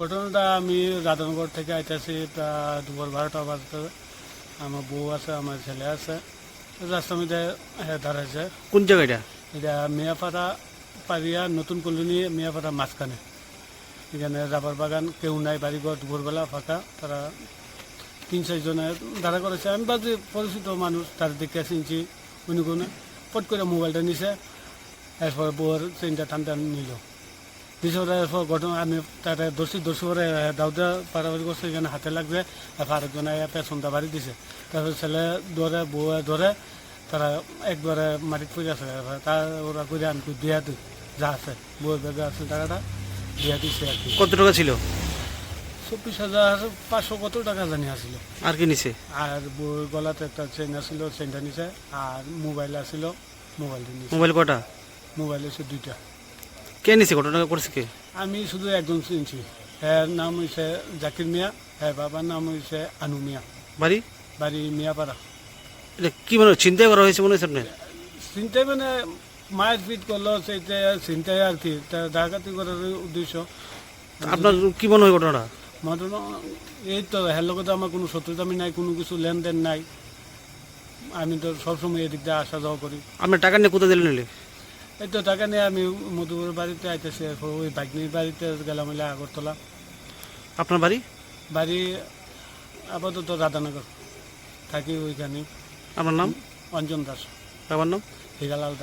ঘটনাটা আমি রাধানগর থেকে আইতেছি প্রায় দুপুর বারোটা বাজতে। আমার বউ আছে আমার ছেলে আছে। রাস্তার মধ্যে দাঁড়াইছে কোন জায়গাটা এটা? মিয়াপাড়া পারিয়া নতুন কলোনি মিয়াপাড়া মাঝখানে। এখানে রাবার বাগান কেউ নাই বাড়িঘর দুপুরবেলা ফাঁকা। তারা তিন চারজনে দাঁড়া করেছে। আমি বাজে পরিচিত মানুষ তার দিকে চিনছি উনি কোনো পট করে মোবাইলটা নিছে। এরপর বউর চেনটা টানটা নিল। পিছনে ঘটনা আমি তাতে দর্শি দর্শি করে দাউদা পারাবাড়ি করছে এখানে হাতে লাগবে। আর আরেকজনে পেছনটা বাড়ি দিছে। তারপর ছেলে ধরে বউ ধরে তারা একবারে মাটিত পড়ে আছে। তার ওরা করে আমি দিয়া দিই যা আছে বউয়ের ব্যাগে আছে টাকাটা দিয়া দিছে আর কি। কত টাকা ছিল? চব্বিশ হাজার পাঁচশো কত টাকা জানি আসছিল আর কি নিছে? আর বউয়ের গলাতে একটা চেন আসছিল চেনটা নিছে আর মোবাইল আসছিল মোবাইলটা নিছে। মোবাইল কটা? মোবাইল এসে দুইটা। কে নিছে? ঘটনা করছে কে? আমি শুধু একজন চিনছি। হ্যাঁ নাম হয়েছে জাকির মিয়া হ্যাঁ বাবার নাম হয়েছে আনু মিয়া। বাড়ি বাড়ি মিয়াপাড়া এটা কি মনে চিন্তাই করা হয়েছে মনে হচ্ছে আপনার চিন্তাই মানে মায়ের পিট করল সেইটা চিন্তাই আর কি তা ডাকাতি করার উদ্দেশ্য। আপনার কি মনে হয় ঘটনাটা? মাত্র এই তো হের লগত আমার কোনো শত্রুতামি নাই কোনো কিছু লেনদেন নাই। আমি তো সবসময় এদিক দিয়ে আসা যাওয়া করি। আপনার টাকা নিয়ে কোথায় দিলেন নিলে এই তো টাকা নিয়ে আমি মধুপুর বাড়িতে আইতেছি ওই বাগনির বাড়িতে গেলাম হলে আগরতলা। আপনার বাড়ি? বাড়ি আপাতত রাধানগর থাকি ওইখানে। আমার নাম? অঞ্জন দাস। বাবার নাম? হিরালাল দাস।